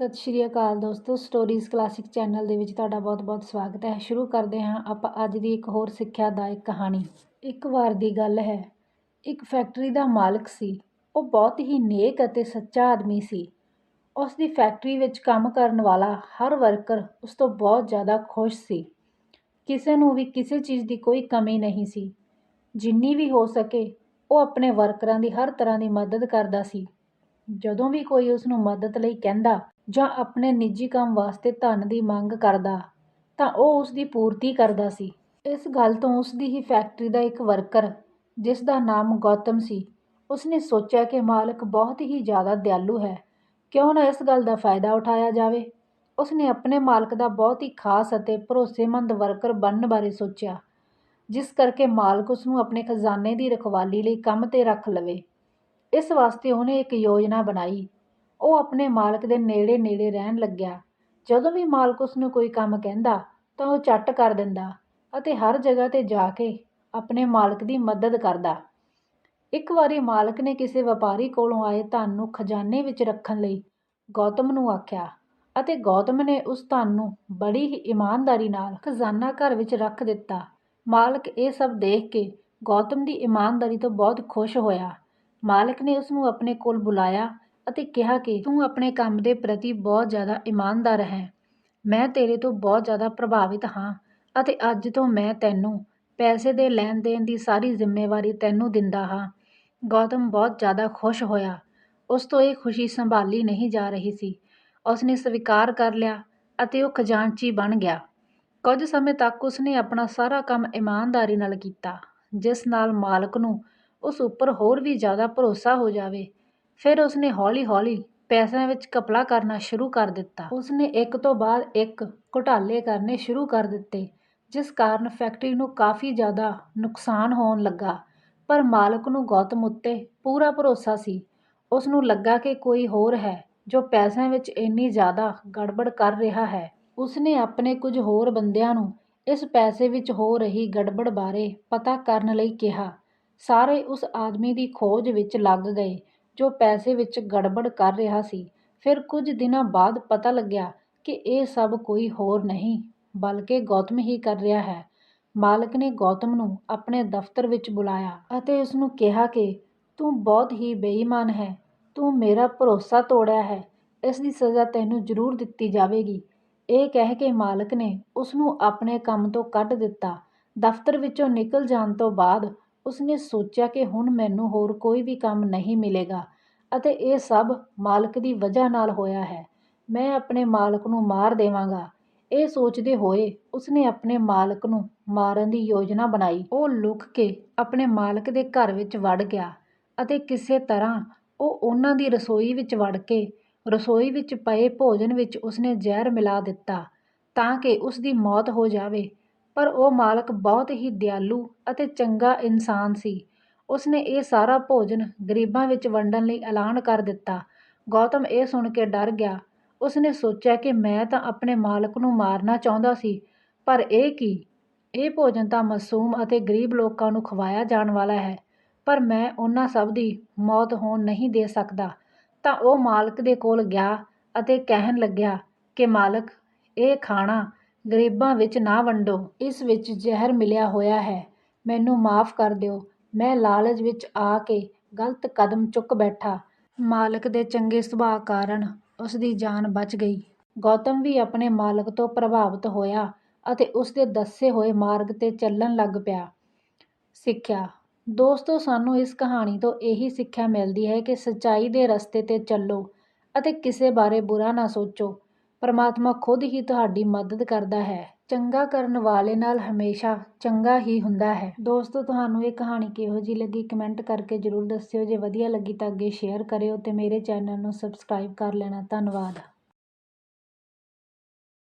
ਸਤਿ ਸ਼੍ਰੀ ਅਕਾਲ ਦੋਸਤੋ stories classic channel ਦੇ ਵਿੱਚ ਤੁਹਾਡਾ ਬਹੁਤ-ਬਹੁਤ ਸਵਾਗਤ ਹੈ। ਸ਼ੁਰੂ ਕਰਦੇ ਹਾਂ ਆਪਾਂ ਅੱਜ ਦੀ ਇੱਕ ਹੋਰ ਸਿੱਖਿਆਦਾਇਕ ਕਹਾਣੀ। ਇੱਕ ਵਾਰ ਦੀ ਗੱਲ ਹੈ, ਇੱਕ ਫੈਕਟਰੀ ਦਾ ਮਾਲਕ ਸੀ। ਉਹ ਬਹੁਤ ਹੀ ਨੇਕ ਅਤੇ ਸੱਚਾ ਆਦਮੀ ਸੀ। ਉਸ ਦੀ ਫੈਕਟਰੀ ਵਿੱਚ ਕੰਮ ਕਰਨ ਵਾਲਾ ਹਰ ਵਰਕਰ ਉਸ ਤੋਂ ਬਹੁਤ ਜ਼ਿਆਦਾ ਖੁਸ਼ ਸੀ। ਕਿਸੇ ਨੂੰ ਵੀ ਕਿਸੇ ਚੀਜ਼ ਦੀ ਕੋਈ ਕਮੀ ਨਹੀਂ ਸੀ। ਜਿੰਨੀ ਵੀ ਹੋ ਸਕੇ, ਉਹ ਆਪਣੇ ਵਰਕਰਾਂ ਦੀ ਹਰ ਤਰ੍ਹਾਂ ਦੀ ਮਦਦ ਕਰਦਾ ਸੀ। ਜਦੋਂ ਵੀ ਕੋਈ ਉਸ ਨੂੰ ਮਦਦ ਲਈ ਕਹਿੰਦਾ ਜਾਂ ਆਪਣੇ ਨਿੱਜੀ ਕੰਮ ਵਾਸਤੇ ਧਨ ਦੀ ਮੰਗ ਕਰਦਾ, ਤਾਂ ਉਹ ਉਸ ਦੀ ਪੂਰਤੀ ਕਰਦਾ ਸੀ। ਇਸ ਗੱਲ ਤੋਂ ਉਸ ਦੀ ਹੀ ਫੈਕਟਰੀ ਦਾ ਇੱਕ ਵਰਕਰ, ਜਿਸ ਦਾ ਨਾਮ ਗੌਤਮ ਸੀ, ਉਸਨੇ ਸੋਚਿਆ ਕਿ ਮਾਲਕ ਬਹੁਤ ਹੀ ਜ਼ਿਆਦਾ ਦਿਆਲੂ ਹੈ। ਕਿਉਂ ਨਾ ਇਸ ਗੱਲ ਦਾ ਫਾਇਦਾ ਉਠਾਇਆ ਜਾਵੇ? ਉਸਨੇ ਆਪਣੇ ਮਾਲਕ ਦਾ ਬਹੁਤ ਹੀ ਖਾਸ ਅਤੇ ਭਰੋਸੇਮੰਦ ਵਰਕਰ ਬਣਨ ਬਾਰੇ ਸੋਚਿਆ, ਜਿਸ ਕਰਕੇ ਮਾਲਕ ਉਸ ਨੂੰ ਆਪਣੇ ਖਜ਼ਾਨੇ ਦੀ ਰਖਵਾਲੀ ਲਈ ਕੰਮ ਤੇ ਰੱਖ ਲਵੇ। ਇਸ ਵਾਸਤੇ ਉਹਨੇ ਇੱਕ ਯੋਜਨਾ ਬਣਾਈ ਉਹ ਆਪਣੇ ਮਾਲਕ ਦੇ ਨੇੜੇ ਨੇੜੇ ਰਹਿਣ ਲੱਗਿਆ। ਜਦੋਂ ਵੀ ਮਾਲਕ ਉਸ ਨੂੰ ਕੋਈ ਕੰਮ ਕਹਿੰਦਾ, ਤਾਂ ਉਹ ਝੱਟ ਕਰ ਦਿੰਦਾ ਅਤੇ ਹਰ ਜਗ੍ਹਾ ਤੇ ਜਾ ਕੇ ਆਪਣੇ ਮਾਲਕ ਦੀ ਮਦਦ ਕਰਦਾ। ਇੱਕ ਵਾਰੀ ਮਾਲਕ ਨੇ ਕਿਸੇ ਵਪਾਰੀ ਕੋਲੋਂ ਆਏ ਧਨ ਨੂੰ ਖਜ਼ਾਨੇ ਵਿੱਚ ਰੱਖਣ ਲਈ ਗੌਤਮ ਨੂੰ ਆਖਿਆ ਅਤੇ ਗੌਤਮ ਨੇ ਉਸ ਧਨ ਨੂੰ ਬੜੀ ਹੀ ਇਮਾਨਦਾਰੀ ਨਾਲ ਖਜ਼ਾਨਾ ਘਰ ਵਿੱਚ ਰੱਖ ਦਿੱਤਾ। ਮਾਲਕ ਇਹ ਸਭ ਦੇਖ ਕੇ ਗੌਤਮ ਦੀ ਇਮਾਨਦਾਰੀ ਤੋਂ ਬਹੁਤ ਖੁਸ਼ ਹੋਇਆ। ਮਾਲਕ ਨੇ ਉਸ ਨੂੰ ਆਪਣੇ ਕੋਲ ਬੁਲਾਇਆ ਅਤੇ ਕਿਹਾ ਕਿ ਤੂੰ ਆਪਣੇ ਕੰਮ ਦੇ ਪ੍ਰਤੀ ਬਹੁਤ ਜ਼ਿਆਦਾ ਇਮਾਨਦਾਰ ਹੈ। ਮੈਂ ਤੇਰੇ ਤੋਂ ਬਹੁਤ ਜ਼ਿਆਦਾ ਪ੍ਰਭਾਵਿਤ ਹਾਂ ਅਤੇ ਅੱਜ ਤੋਂ ਮੈਂ ਤੈਨੂੰ ਪੈਸੇ ਦੇ ਲੈਣ ਦੇਣ ਦੀ ਸਾਰੀ ਜ਼ਿੰਮੇਵਾਰੀ ਤੈਨੂੰ ਦਿੰਦਾ ਹਾਂ। ਗੌਤਮ ਬਹੁਤ ਜ਼ਿਆਦਾ ਖੁਸ਼ ਹੋਇਆ। ਉਸ ਤੋਂ ਇਹ ਖੁਸ਼ੀ ਸੰਭਾਲੀ ਨਹੀਂ ਜਾ ਰਹੀ ਸੀ। ਉਸਨੇ ਸਵੀਕਾਰ ਕਰ ਲਿਆ ਅਤੇ ਉਹ ਖਜ਼ਾਨਚੀ ਬਣ ਗਿਆ। ਕੁਝ ਸਮੇਂ ਤੱਕ ਉਸਨੇ ਆਪਣਾ ਸਾਰਾ ਕੰਮ ਇਮਾਨਦਾਰੀ ਨਾਲ ਕੀਤਾ, ਜਿਸ ਨਾਲ ਮਾਲਕ ਨੂੰ ਉਸ ਉੱਪਰ ਹੋਰ ਵੀ ਜ਼ਿਆਦਾ ਭਰੋਸਾ ਹੋ ਜਾਵੇ ਫਿਰ ਉਸਨੇ ਹੌਲੀ-ਹੌਲੀ ਪੈਸਿਆਂ ਵਿੱਚ ਘਪਲਾ ਕਰਨਾ ਸ਼ੁਰੂ ਕਰ ਦਿੱਤਾ। ਉਸਨੇ ਇੱਕ ਤੋਂ ਬਾਅਦ ਇੱਕ ਘੁਟਾਲੇ ਕਰਨੇ ਸ਼ੁਰੂ ਕਰ ਦਿੱਤੇ, ਜਿਸ ਕਾਰਨ ਫੈਕਟਰੀ ਨੂੰ ਕਾਫੀ ਜ਼ਿਆਦਾ ਨੁਕਸਾਨ ਹੋਣ ਲੱਗਾ। ਪਰ ਮਾਲਕ ਨੂੰ ਗੌਤਮ ਉੱਤੇ ਪੂਰਾ ਭਰੋਸਾ ਸੀ। ਉਸ ਨੂੰ ਲੱਗਾ ਕਿ ਕੋਈ ਹੋਰ ਹੈ ਜੋ ਪੈਸਿਆਂ ਵਿੱਚ ਇੰਨੀ ਜ਼ਿਆਦਾ ਗੜਬੜ ਕਰ ਰਿਹਾ ਹੈ। ਉਸਨੇ ਆਪਣੇ ਕੁਝ ਹੋਰ ਬੰਦਿਆਂ ਨੂੰ ਇਸ ਪੈਸੇ ਵਿੱਚ ਹੋ ਰਹੀ ਗੜਬੜ ਬਾਰੇ ਪਤਾ ਕਰਨ ਲਈ ਕਿਹਾ। ਸਾਰੇ ਉਸ ਆਦਮੀ ਦੀ ਖੋਜ ਵਿੱਚ ਲੱਗ ਗਏ। ਜੋ ਪੈਸੇ ਵਿੱਚ ਗੜਬੜ ਕਰ ਰਿਹਾ ਸੀ। ਫਿਰ ਕੁਝ ਦਿਨਾਂ ਬਾਅਦ ਪਤਾ ਲੱਗਿਆ ਕਿ ਇਹ ਸਭ ਕੋਈ ਹੋਰ ਨਹੀਂ, ਬਲਕਿ ਗੌਤਮ ਹੀ ਕਰ ਰਿਹਾ ਹੈ। ਮਾਲਕ ਨੇ ਗੌਤਮ ਨੂੰ ਆਪਣੇ ਦਫ਼ਤਰ ਵਿੱਚ ਬੁਲਾਇਆ ਅਤੇ ਉਸ ਨੂੰ ਕਿਹਾ ਕਿ, ਤੂੰ ਬਹੁਤ ਹੀ ਬੇਈਮਾਨ ਹੈ। ਤੂੰ ਮੇਰਾ ਭਰੋਸਾ ਤੋੜਿਆ ਹੈ। ਇਸ ਦੀ ਸਜ਼ਾ ਤੈਨੂੰ ਜ਼ਰੂਰ ਦਿੱਤੀ ਜਾਵੇਗੀ। ਇਹ ਕਹਿ ਕੇ ਮਾਲਕ ਨੇ ਉਸ ਨੂੰ ਆਪਣੇ ਕੰਮ ਤੋਂ ਕੱਢ ਦਿੱਤਾ। ਦਫ਼ਤਰ ਵਿੱਚੋਂ ਨਿਕਲ ਜਾਣ ਤੋਂ ਬਾਅਦ ਉਸਨੇ ਸੋਚਿਆ ਕਿ ਹੁਣ ਮੈਨੂੰ ਹੋਰ ਕੋਈ ਵੀ ਕੰਮ ਨਹੀਂ ਮਿਲੇਗਾ ਅਤੇ ਇਹ ਸਭ ਮਾਲਕ ਦੀ ਵਜ੍ਹਾ ਨਾਲ ਹੋਇਆ ਹੈ। ਮੈਂ ਆਪਣੇ ਮਾਲਕ ਨੂੰ ਮਾਰ ਦੇਵਾਂਗਾ। ਇਹ ਸੋਚਦੇ ਹੋਏ ਉਸਨੇ ਆਪਣੇ ਮਾਲਕ ਨੂੰ ਮਾਰਨ ਦੀ ਯੋਜਨਾ ਬਣਾਈ। ਉਹ ਲੁਕ ਕੇ ਆਪਣੇ ਮਾਲਕ ਦੇ ਘਰ ਵਿੱਚ ਵੜ ਗਿਆ ਅਤੇ ਕਿਸੇ ਤਰ੍ਹਾਂ ਉਹ ਉਹਨਾਂ ਦੀ ਰਸੋਈ ਵਿੱਚ ਵੜ ਕੇ ਰਸੋਈ ਵਿੱਚ ਪਏ ਭੋਜਨ ਵਿੱਚ ਉਸਨੇ ਜ਼ਹਿਰ ਮਿਲਾ ਦਿੱਤਾ ਤਾਂ ਕਿ ਉਸ ਦੀ ਮੌਤ ਹੋ ਜਾਵੇ। ਪਰ ਉਹ ਮਾਲਕ ਬਹੁਤ ਹੀ ਦਿਆਲੂ ਅਤੇ ਚੰਗਾ ਇਨਸਾਨ ਸੀ। ਉਸਨੇ ਇਹ ਸਾਰਾ ਭੋਜਨ ਗਰੀਬਾਂ ਵਿੱਚ ਵੰਡਣ ਲਈ ਐਲਾਨ ਕਰ ਦਿੱਤਾ। ਗੌਤਮ ਇਹ ਸੁਣ ਕੇ ਡਰ ਗਿਆ। ਉਸਨੇ ਸੋਚਿਆ ਕਿ ਮੈਂ ਤਾਂ ਆਪਣੇ ਮਾਲਕ ਨੂੰ ਮਾਰਨਾ ਚਾਹੁੰਦਾ ਸੀ, ਪਰ ਇਹ ਕੀ? ਇਹ ਭੋਜਨ ਤਾਂ ਮਾਸੂਮ ਅਤੇ ਗਰੀਬ ਲੋਕਾਂ ਨੂੰ ਖਵਾਇਆ ਜਾਣ ਵਾਲਾ ਹੈ, ਪਰ ਮੈਂ ਉਹਨਾਂ ਸਭ ਦੀ ਮੌਤ ਹੋਣ ਨਹੀਂ ਦੇ ਸਕਦਾ। ਤਾਂ ਉਹ ਮਾਲਕ ਦੇ ਕੋਲ ਗਿਆ ਅਤੇ ਕਹਿਣ ਲੱਗਿਆ ਕਿ ਮਾਲਕ, ਇਹ ਖਾਣਾ ਗਰੀਬਾਂ ਵਿੱਚ ਨਾ ਵੰਡੋ, ਇਸ ਵਿੱਚ ਜ਼ਹਿਰ ਮਿਲਿਆ ਹੋਇਆ ਹੈ। ਮੈਨੂੰ ਮਾਫ ਕਰ ਦਿਓ। ਮੈਂ ਲਾਲਚ ਵਿੱਚ ਆ ਕੇ ਗਲਤ ਕਦਮ ਚੁੱਕ ਬੈਠਾ। ਮਾਲਕ ਦੇ ਚੰਗੇ ਸੁਭਾਅ ਕਾਰਨ ਉਸ ਦੀ ਜਾਨ ਬਚ ਗਈ। ਗੌਤਮ ਵੀ ਆਪਣੇ ਮਾਲਕ ਤੋਂ ਪ੍ਰਭਾਵਿਤ ਹੋਇਆ ਅਤੇ ਉਸ ਦੇ ਦੱਸੇ ਹੋਏ ਮਾਰਗ ਤੇ ਚੱਲਣ ਲੱਗ ਪਿਆ। ਸਿੱਖਿਆ। ਦੋਸਤੋ, ਸਾਨੂੰ ਇਸ ਕਹਾਣੀ ਤੋਂ ਇਹੀ ਸਿੱਖਿਆ ਮਿਲਦੀ ਹੈ ਕਿ ਸੱਚਾਈ ਦੇ ਰਸਤੇ ਤੇ ਚੱਲੋ ਅਤੇ ਕਿਸੇ ਬਾਰੇ ਬੁਰਾ ਨਾ ਸੋਚੋ। ਪਰਮਾਤਮਾ ਖੁਦ ਹੀ ਤੁਹਾਡੀ ਮਦਦ ਕਰਦਾ ਹੈ। ਚੰਗਾ ਕਰਨ ਵਾਲੇ ਨਾਲ ਹਮੇਸ਼ਾ ਚੰਗਾ ਹੀ ਹੁੰਦਾ ਹੈ। ਦੋਸਤੋ, ਤੁਹਾਨੂੰ ਇਹ ਕਹਾਣੀ ਕਿਹੋ ਜੀ ਲੱਗੀ ਕਮੈਂਟ ਕਰਕੇ ਜ਼ਰੂਰ ਦੱਸਿਓ। ਜੇ ਵਧੀਆ ਲੱਗੀ ਤਾਂ ਅੱਗੇ ਸ਼ੇਅਰ ਕਰਿਓ ਤੇ ਮੇਰੇ ਚੈਨਲ ਨੂੰ ਸਬਸਕ੍ਰਾਈਬ ਕਰ ਲੈਣਾ। ਧੰਨਵਾਦ।